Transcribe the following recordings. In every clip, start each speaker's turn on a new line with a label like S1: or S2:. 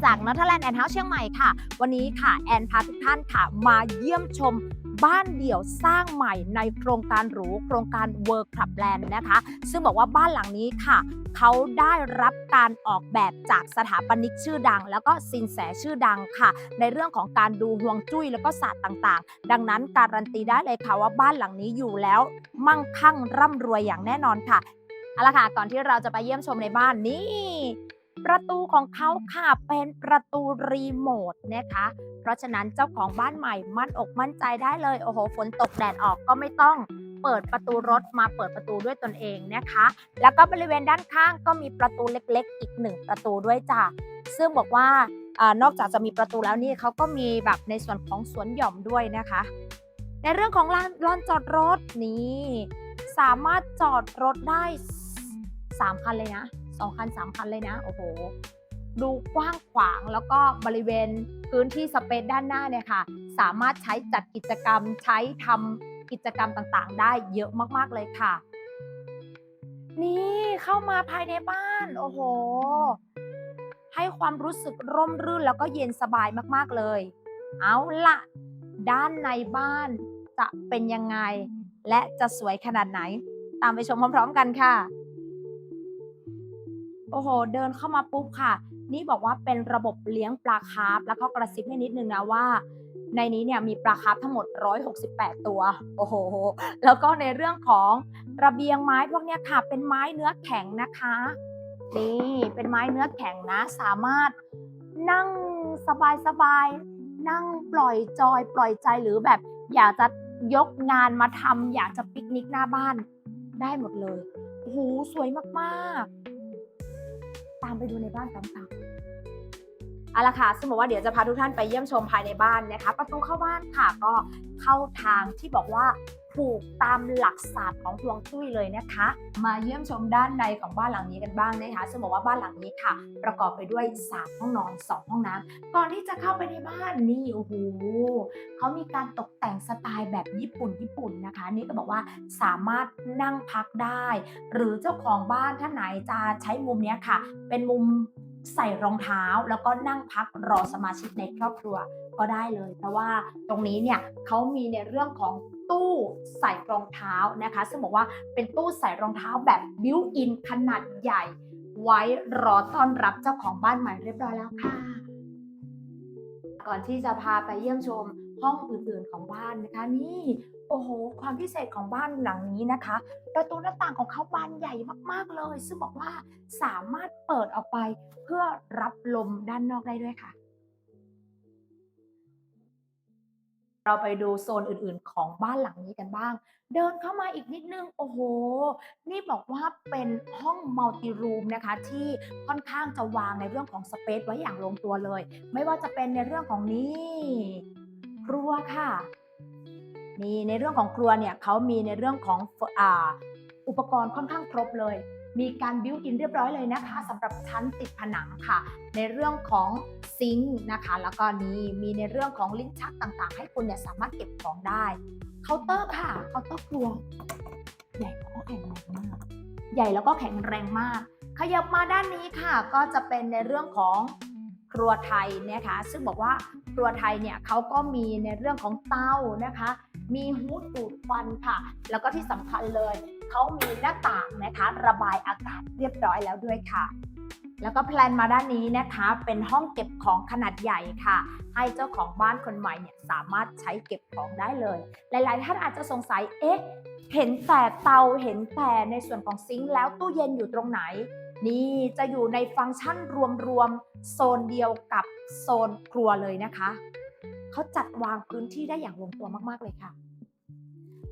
S1: ดีค่ะแอนจากนอทแลนด์แอนเฮาส์เชียงใหม่ค่ะ วันนี้ค่ะแอนพาทุกท่านค่ะ มาเยี่ยมชมบ้านเดี่ยวสร้างใหม่ในโครงการหรูโครงการ World Club Land นะคะ ซึ่งบอกว่าบ้านหลังนี้ค่ะ เขาได้รับการออกแบบจากสถาปนิกชื่อดัง แล้วก็สินแสชื่อดังค่ะ ในเรื่องของการดูห่วงจุ้ยแล้วก็ศาสตร์ต่างๆ ดังนั้นการันตีได้เลยค่ะว่าบ้านหลังนี้อยู่แล้ว มั่งคั่งร่ำรวยอย่างแน่นอนค่ะเอาละค่ะก่อนที่เราจะไปเยี่ยมชมในบ้านนี่ ประตูของเขาค่ะเป็นประตูรีโมทนะคะ เพราะฉะนั้นเจ้าของบ้านใหม่มั่นอกมั่นใจได้เลย โอ้โห ฝนตกแดดออกก็ไม่ต้องเปิดประตูรถมาเปิดประตูด้วยตนเองนะคะ แล้วก็บริเวณด้านข้างก็มีประตูเล็กๆ อีกหนึ่งประตูด้วยจ้ะ ซึ่งบอกว่าอนอกจากจะมีประตูแล้วนี่เขาก็มีแบบในส่วนของสวนหย่อมด้วยนะคะ ในเรื่องของลานลานจอดรถนี่สามารถจอดรถได้สามคันเลยนะ สองคันสามคันเลยนะ โอ้โห ดูกว้างขวางแล้วก็บริเวณพื้นที่สเปซด้านหน้าเนี่ยค่ะ สามารถใช้จัดกิจกรรมใช้ทำกิจกรรมต่างๆ ได้เยอะมากๆเลยค่ะ นี่เข้ามาภายในบ้าน โอ้โห ให้ความรู้สึกร่มรื่นแล้วก็เย็นสบายมากๆเลย เอาละด้านในบ้านจะเป็นยังไง และจะสวยขนาดไหน ตามไปชมพร้อม ๆ กันค่ะ โอ้โห เดินเข้ามาปุ๊บค่ะ นี่บอกว่าเป็นระบบเลี้ยงปลาคาร์ฟแล้วก็กระซิบให้นิดนึงนะว่า ในนี้เนี่ยมีปลาคาร์ฟทั้งหมด 168 ตัว โอ้โห แล้วก็ในเรื่องของระเบียงไม้พวกเนี้ยค่ะ เป็นไม้เนื้อแข็งนะคะ นี่ เป็นไม้เนื้อแข็งนะ สามารถนั่งสบายๆ นั่งปล่อยจอยปล่อยใจหรือแบบอยากจะยกงานมาทำอยากจะปิกนิกหน้าบ้านได้หมดเลย โอ้โห สวยมากๆ ตามไปดูในบ้านกันค่ะเอาละค่ะซึ่งบอกว่าเดี๋ยวจะพาทุกท่านไปเยี่ยมชมภายในบ้านนะคะ ประตูเข้าบ้านค่ะก็เข้าทางที่บอกว่า ถูกตามหลักศาสตร์ของฮวงจุ้ยเลยนะคะ มาเยี่ยมชมด้านในของบ้านหลังนี้กันบ้างนะคะซึ่งบอกว่าบ้านหลังนี้ค่ะ ประกอบไปด้วย 3 ห้องนอน 2 ห้องน้ำก่อนที่จะเข้าไปในบ้านนี่โอ้โหเขามีการตกแต่งสไตล์แบบญี่ปุ่นญี่ปุ่นนะคะ นี่ก็บอกว่าสามารถนั่งพักได้ หรือเจ้าของบ้านท่านไหนจะใช้มุมนี้ค่ะ เป็นมุมใส่รองเท้าแล้วก็นั่งพักรอสมาชิกในครอบครัว ก็ได้เลย เพราะว่าตรงนี้เนี่ยเขามีในเรื่องของตู้ใส่รองเท้านะคะ ซึ่งบอกว่าเป็นตู้ใส่รองเท้าแบบบิวอินขนาดใหญ่ ไว้รอต้อนรับเจ้าของบ้านใหม่เรียบร้อยแล้วค่ะ ก่อนที่จะพาไปเยี่ยมชมห้องอื่นๆของบ้านนะคะนี่โอ้โห ความพิเศษของบ้านหลังนี้นะคะ ประตูหน้าต่างของเขาบานใหญ่มากๆเลย ซึ่งบอกว่าสามารถเปิดออกไปเพื่อรับลมด้านนอกได้ด้วยค่ะ เราไปดูโซนอื่นๆ ของบ้านหลังนี้กันบ้าง เดินเข้ามาอีกนิดนึง โอ้โห นี่บอกว่าเป็นห้องมัลติรูมนะคะ ที่ค่อนข้างจะวางในเรื่องของสเปซไว้อย่างลงตัวเลย ไม่ว่าจะเป็นในเรื่องของนี่ครัวค่ะนี่ในเรื่องของครัวเนี่ยเขามีในเรื่องของอ,อุปกรณ์ค่อนข้างครบเลย มีการบิวอินเรียบร้อยเลยนะคะสำหรับชั้นติดผนังค่ะ ในเรื่องของซิงค์นะคะ แล้วก็นี่มีในเรื่องของลิ้นชักต่างๆ ให้คุณเนี่ยสามารถเก็บของได้เคาน์เตอร์ค่ะเคาน์เตอร์ครัวใหญ่แล้วก็แข็งแรงมากใหญ่แล้วก็แข็งแรงมาก ขยับมาด้านนี้ค่ะ ก็จะเป็นในเรื่องของครัวไทยนะคะ ซึ่งบอกว่าครัวไทยเนี่ยเขาก็มีในเรื่องของเตานะคะ มีฮูดดูดควันค่ะ แล้วก็ที่สำคัญเลยเขามีหน้าต่างนะคะ ระบายอากาศเรียบร้อยแล้วด้วยค่ะ แล้วก็แพลนมาด้านนี้นะคะ เป็นห้องเก็บของขนาดใหญ่ค่ะ ให้เจ้าของบ้านคนใหม่เนี่ยสามารถใช้เก็บของได้เลย หลาย ๆ ท่านอาจจะสงสัยเอ๊ะเห็นแต่เตาเห็นแต่ในส่วนของซิงค์แล้วตู้เย็นอยู่ตรงไหน นี่จะอยู่ในฟังก์ชันรวมๆโซนเดียวกับโซนครัวเลยนะคะ เขาจัดวางพื้นที่ได้อย่างลงตัวมากๆเลยค่ะ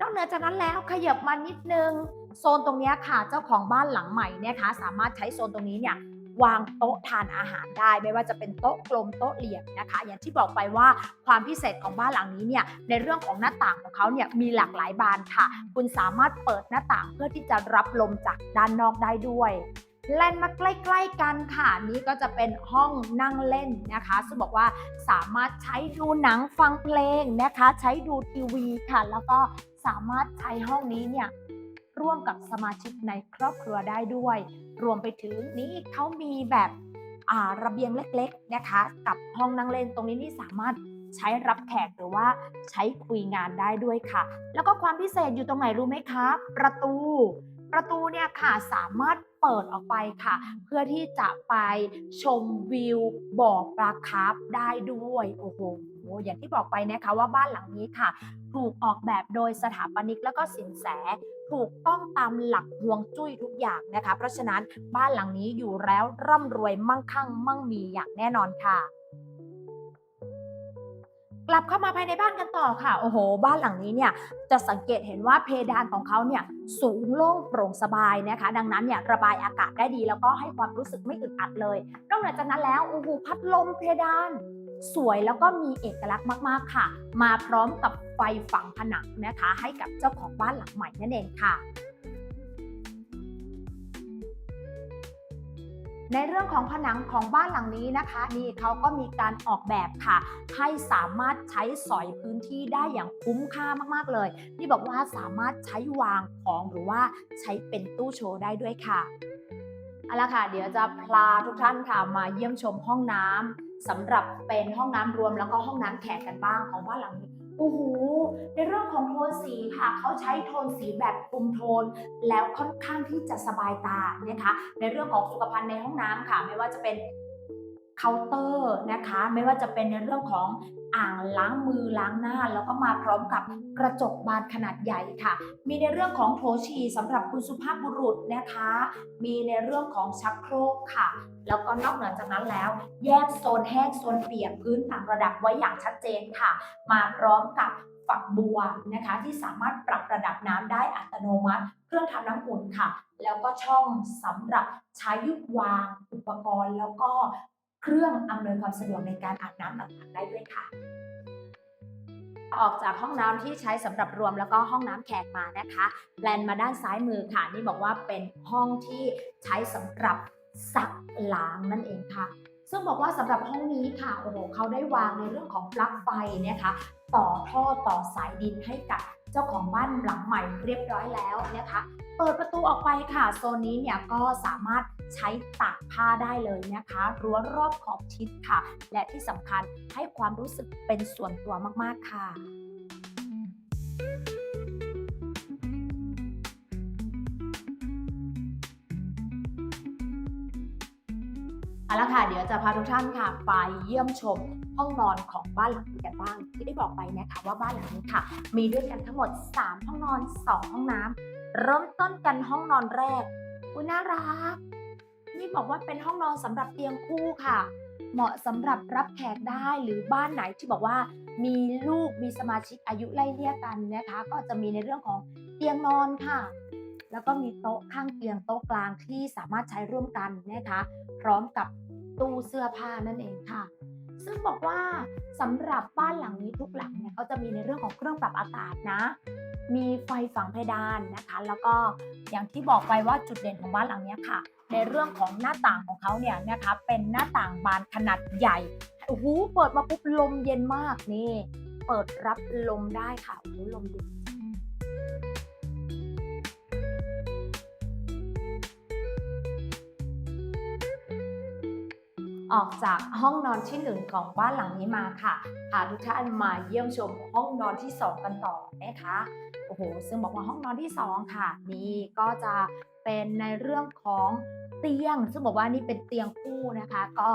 S1: นอกเหนือจากนั้นแล้วขยับมานิดนึงโซนตรงนี้ค่ะ เจ้าของบ้านหลังใหม่เนี่ยคะสามารถใช้โซนตรงนี้เนี่ยวางโต๊ะทานอาหารได้ ไม่ว่าจะเป็นโต๊ะกลมโต๊ะเหลี่ยมนะคะ อย่างที่บอกไปว่าความพิเศษของบ้านหลังนี้เนี่ยในเรื่องของหน้าต่างของเขาเนี่ยมีหลากหลายบานค่ะ คุณสามารถเปิดหน้าต่างเพื่อที่จะรับลมจากด้านนอกได้ด้วย แล่นมาใกล้ ๆ กันค่ะ นี่ก็จะเป็นห้องนั่งเล่นนะคะซึ่งบอกว่าสามารถใช้ดูหนังฟังเพลงนะคะ ใช้ดูทีวีค่ะ แล้วก็สามารถใช้ห้องนี้เนี่ยร่วมกับสมาชิกในครอบครัวได้ด้วย รวมไปถึงนี่เขามีแบบอ่าระเบียงเล็ก ๆนะคะ กับห้องนั่งเล่นตรงนี้นี่สามารถใช้รับแขกหรือว่าใช้คุยงานได้ด้วยค่ะ แล้วก็ความพิเศษอยู่ตรงไหนรู้ไหมคะ ประตู ประตูเนี่ยค่ะสามารถ เปิดออกไปค่ะ เพื่อที่จะไปชมวิวบ่อปลาคาร์ฟได้ด้วยโอ้โหอย่างที่บอกไปนะคะว่าบ้านหลังนี้ค่ะ ถูกออกแบบโดยสถาปนิกแล้วก็สินแสถูกต้องตามหลักฮวงจุ้ยทุกอย่างนะคะ เพราะฉะนั้นบ้านหลังนี้อยู่แล้วร่ำรวยมั่งคั่งมั่งมีอย่างแน่นอนค่ะ กลับเข้ามาภายในบ้านกันต่อค่ะ โอ้โห บ้านหลังนี้เนี่ยจะสังเกตเห็นว่าเพดานของเขาเนี่ยสูงโล่งโปร่งสบายนะคะ ดังนั้นเนี่ยระบายอากาศได้ดีแล้วก็ให้ความรู้สึกไม่อึดอัดเลยนอกจากนั้นแล้วโอ้โหพัดลมเพดาน สวยแล้วก็มีเอกลักษณ์มากๆค่ะ มาพร้อมกับไฟฝังผนังนะคะ ให้กับเจ้าของบ้านหลังใหม่นั่นเองค่ะ ในเรื่องของผนังของบ้านหลังนี้นะคะ นี่เขาก็มีการออกแบบค่ะ ให้สามารถใช้สอยพื้นที่ได้อย่างคุ้มค่ามากๆเลยนี่บอกว่าสามารถใช้วางของหรือว่าใช้เป็นตู้โชว์ได้ด้วยค่ะเอาละค่ะเดี๋ยวจะพาทุกท่านค่ะมาเยี่ยมชมห้องน้ำสำหรับเป็นห้องน้ำรวมแล้วก็ห้องน้ำแขกกันบ้างของบ้านหลังนี้ โอ้โหในเรื่องของโทนสีค่ะเขาใช้โทนสีแบบคุมโทน แล้วค่อนข้างที่จะสบายตานะคะ ในเรื่องของสุขภัณฑ์ในห้องน้ำค่ะ ไม่ว่าจะเป็นเคาน์เตอร์นะคะ ไม่ว่าจะเป็นในเรื่องของ อ่างล้างมือล้างหน้า แล้วก็มาพร้อมกับกระจกบานขนาดใหญ่ค่ะ มีในเรื่องของโถฉี่สำหรับคุณสุภาพบุรุษนะคะ มีในเรื่องของชักโครกค่ะ แล้วก็นอกเหนือจากนั้นแล้ว แยกโซนแห้งโซนเปียกพื้นต่างระดับไว้อย่างชัดเจนค่ะ มาพร้อมกับฝักบัวนะคะที่สามารถปรับระดับน้ำได้อัตโนมัติ เครื่องทำน้ำอุ่นค่ะ แล้วก็ช่องสำหรับใช้ยุบวางอุปกรณ์ แล้วก็ เครื่องอำนวยความสะดวกในการอาบน้ำต่างๆได้ด้วยค่ะ ออกจากห้องน้ำที่ใช้สำหรับรวมแล้วก็ห้องน้ำแขกมานะคะแลนมาด้านซ้ายมือค่ะ นี่บอกว่าเป็นห้องที่ใช้สำหรับซักล้างนั่นเองค่ะ ซึ่งบอกว่าสำหรับห้องนี้ค่ะโอ้โหเขาได้วางในเรื่องของปลั๊กไฟนะคะ ต่อท่อต่อสายดินให้กับ เจ้าของบ้านหลังใหม่เรียบร้อยแล้วนะคะ เปิดประตูออกไปค่ะ โซนนี้เนี่ยก็สามารถใช้ตากผ้าได้เลยนะคะรั้วรอบขอบชิดค่ะ และที่สำคัญให้ความรู้สึกเป็นส่วนตัวมากๆค่ะ เอาละค่ะเดี๋ยวจะพาทุกท่านค่ะไปเยี่ยมชมห้องนอนของบ้านหลังนี้กันบ้าง ที่ได้บอกไปนะคะว่าบ้านหลังนี้ค่ะ มีด้วยกันทั้งหมด 3 ห้องนอน 2 ห้องน้ำเริ่มต้นกันห้องนอนแรกอุ้ยน่ารักนี่บอกว่าเป็นห้องนอนสำหรับเตียงคู่ค่ะ เหมาะสำหรับรับแขกได้หรือบ้านไหนที่บอกว่า มีลูกมีสมาชิกอายุไล่เลี่ยกันนะคะ ก็จะมีในเรื่องของเตียงนอนค่ะแล้วก็มีโต๊ะข้างเตียงโต๊ะกลางที่สามารถใช้ร่วมกันนะคะ พร้อมกับ ตู้เสื้อผ้านั่นเองค่ะ ซึ่งบอกว่าสำหรับบ้านหลังนี้ทุกหลังเนี่ยเขาจะมีในเรื่องของเครื่องปรับอากาศนะ มีไฟฝังเพดานนะคะ แล้วก็อย่างที่บอกไปว่าจุดเด่นของบ้านหลังเนี้ยค่ะ ในเรื่องของหน้าต่างของเขาเนี่ยนะคะเป็นหน้าต่างบานขนาดใหญ่โอ้โหเปิดมาปุ๊บลมเย็นมากนี่ เปิดรับลมได้ค่ะโอ้โหลมเย็น ออกจากห้องนอนที่หนึ่งของบ้านหลังนี้มาค่ะพาทุกท่านมาเยี่ยมชมห้องนอนที่สองกันต่อนะคะโอ้โหซึ่งบอกว่าห้องนอนที่สองค่ะ นี่ก็จะเป็นในเรื่องของเตียง ซึ่งบอกว่านี่เป็นเตียงคู่นะคะ ก็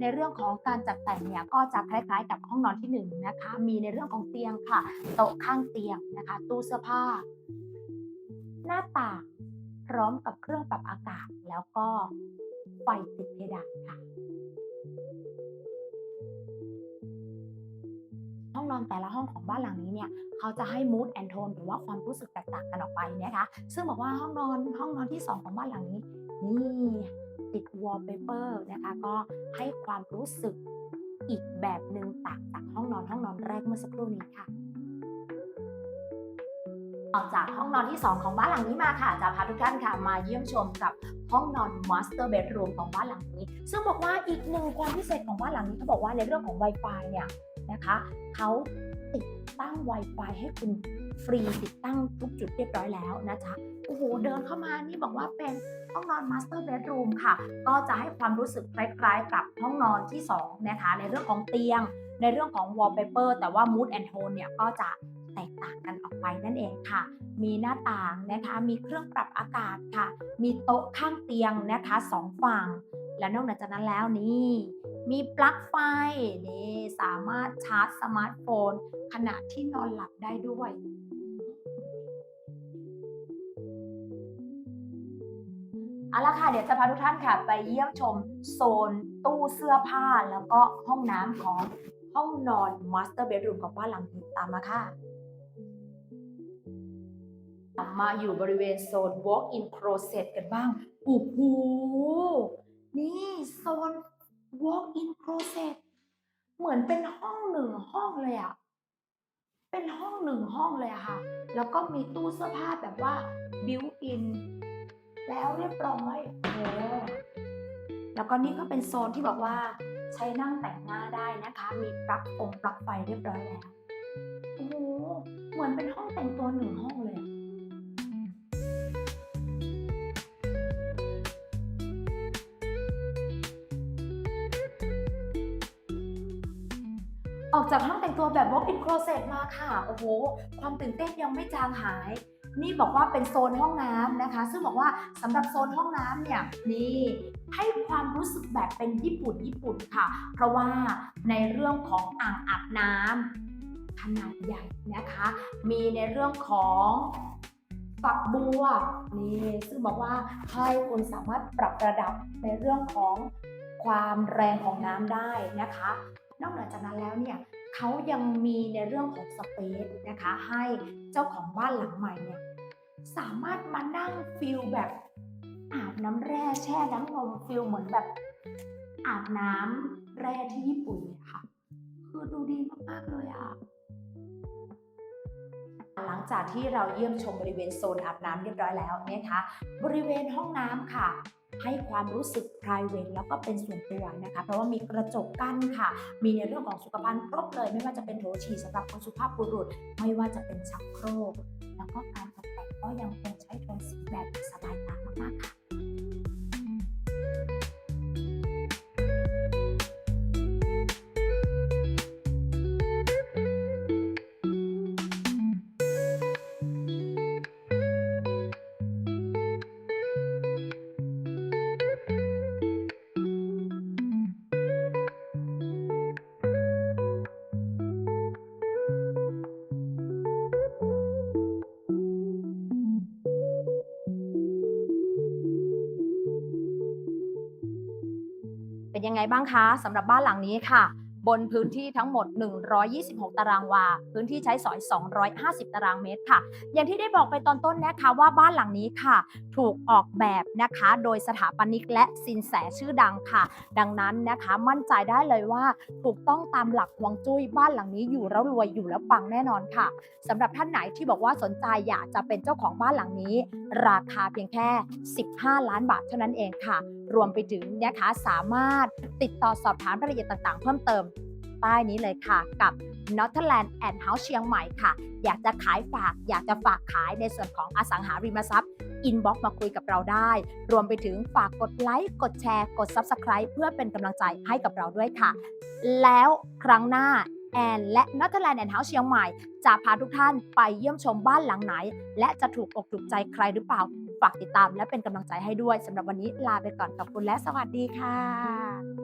S1: ในเรื่องของการจัดแต่งเนี่ยก็จะคล้ายๆ กับห้องนอนที่หนึ่งนะคะ มีในเรื่องของเตียงค่ะ โต๊ะข้างเตียงนะคะ ตู้เสื้อผ้า หน้าต่างพร้อมกับเครื่องปรับอากาศ แล้วก็ไฟติดเพดานค่ะ องนอนแต่ละห้องของบ้านหลังนี้เนี่ยเขาจะให้ mood and tone หรือว่าความรู้สึกแตกต่างกันออกไปนะคะ ซึ่งบอกว่าห้องนอนห้องนอนที่ 2 ของบ้านหลังนี้ นี่ติด wallpaper นะคะก็ให้ความรู้สึกอีกแบบหนึ่งต่างจากห้องนอนห้องนอนแรกเมื่อสักครู่นี้ค่ะออกจากห้องนอนที่ 2 ของบ้านหลังนี้มาค่ะจะพาทุกท่านค่ะมาเยี่ยมชมกับห้องนอน master bedroom ของบ้านหลังนี้ ซึ่งบอกว่าอีกหนึ่งความพิเศษของบ้านหลังนี้เขาบอกว่าในเรื่องของ Wi-Fi เนี่ย นะคะ เขาติดตั้ง Wi-Fi ให้คุณฟรีติดตั้งทุกจุดเรียบร้อยแล้วนะจ๊ะโอ้โหเดินเข้ามานี่บอกว่าเป็นห้องนอน Master Bedroom ค่ะ ก็จะให้ความรู้สึกคล้ายๆ กับห้องนอนที่2นะคะในเรื่องของเตียง ในเรื่องของ wallpaper แต่ว่า mood and tone เนี่ยก็จะแตกต่างกันออกไปนั่นเองค่ะ มีหน้าต่างนะคะ มีเครื่องปรับอากาศค่ะ มีโต๊ะข้างเตียงนะคะสองฝั่ง และนอกจากนั้นแล้วนี่ มีปลั๊กไฟนี่สามารถชาร์จสมาร์ทโฟน ขณะที่นอนหลับได้ด้วยเอาละค่ะ เดี๋ยวจะพาทุกท่านค่ะ ไปเยี่ยมชมโซนตู้เสื้อผ้าแล้วก็ห้องน้ำของห้องนอน Master Bedroom ของบ้านหลังนี้ตามมาค่ะ มาอยู่บริเวณโซน Walk-in Closet กันบ้างโอ้โหนี่โซน Walk-in Closet เหมือนเป็นห้องหนึ่งห้องเลยอะเป็นห้องหนึ่งห้องเลยอะค่ะ แล้วก็มีตู้เสื้อผ้าแบบว่า built in แล้วเรียบร้อยโอ้โหแล้วก็นี่ก็เป็นโซนที่บอกว่าใช้นั่งแต่งหน้าได้นะคะ มีปลั๊กองปลั๊กไฟเรียบร้อยแล้ว โอ้โห เหมือนเป็นห้องแต่งตัวหนึ่งห้องเลย กจากห้องแต่งตัวแบบ walk in closet มาค่ะ โอ้โห ความตื่นเต้นยังไม่จางหาย นี่บอกว่าเป็นโซนห้องน้ำนะคะ ซึ่งบอกว่าสำหรับโซนห้องน้ำเนี่ยนี่ให้ความรู้สึกแบบเป็นญี่ปุ่นญี่ปุ่นค่ะ เพราะว่าในเรื่องของอ่างอาบน้ำขนาดใหญ่นะคะ มีในเรื่องของฝักบัวนี่ซึ่งบอกว่าให้คุณสามารถปรับระดับในเรื่องของความแรงของน้ำได้นะคะ นอกเหนือจากนั้นแล้วเนี่ย เขายังมีในเรื่องของสเปซนะคะ ให้เจ้าของบ้านหลังใหม่เนี่ยสามารถมานั่งฟิลแบบอาบน้ำแร่แช่น้ำนมฟิลเหมือนแบบอาบน้ำแร่ที่ญี่ปุ่นเลยค่ะ คือดูดีมากๆเลยอะหลังจากที่เราเยี่ยมชมบริเวณโซนอาบน้ำเรียบร้อยแล้วนะคะ บริเวณห้องน้ำค่ะ ให้ความรู้สึก private แล้วก็เป็นส่วนตัวนะคะ เพราะว่ามีกระจกกั้นค่ะ มีในเรื่องของสุขภัณฑ์ครบเลย ไม่ว่าจะเป็นโถฉี่สำหรับคนสุภาพบุรุษ ไม่ว่าจะเป็นชักโครก แล้วก็การตกแต่งก็ยังคงใช้โทนสีแบบสบายตามากๆค่ะ ยังไงบ้างคะสำหรับบ้านหลังนี้ค่ะ บนพื้นที่ทั้งหมด 126 ตารางวา พื้นที่ใช้สอย 250 ตารางเมตรค่ะ อย่างที่ได้บอกไปตอนต้นนะคะว่าบ้านหลังนี้ค่ะ ถูกออกแบบนะคะ โดยสถาปนิกและสินแสชื่อดังค่ะ ดังนั้นนะคะมั่นใจได้เลยว่าถูกต้องตามหลักฮวงจุ้ยบ้านหลังนี้อยู่แล้วรวยอยู่แล้วปังแน่นอนค่ะสำหรับท่านไหนที่บอกว่าสนใจอยากจะเป็นเจ้าของบ้านหลังนี้ ราคาเพียงแค่ 15 ล้านบาทเท่านั้นเองค่ะรวมไปถึงนะคะสามารถติดต่อสอบถามรายละเอียดต่างๆ เพิ่มเติมใต้นี้เลยค่ะ กับ n o r t h e r l a n d and House เชียงใหม่ค่ะ อยากจะขายฝาก อยากจะฝากขายในส่วนของอสังหาริมทรัพย์อินบ็อกมาคุยกับเราได้ รวมไปถึงฝากกดไลค์ กดแชร์ กด Subscribe เพื่อเป็นกำลังใจให้กับเราด้วยค่ะ แล้วครั้งหน้าแอนและ n o r t h e r l a n d and House เชียงใหม่ จะพาทุกท่านไปเยี่ยมชมบ้านหลังไหน และจะถูกอกถูกใจใครหรือเปล่า ฝากติดตามและเป็นกำลังใจให้ด้วยสำหรับวันนี้ลาไปก่อนขอบคุณและสวัสดีค่ะ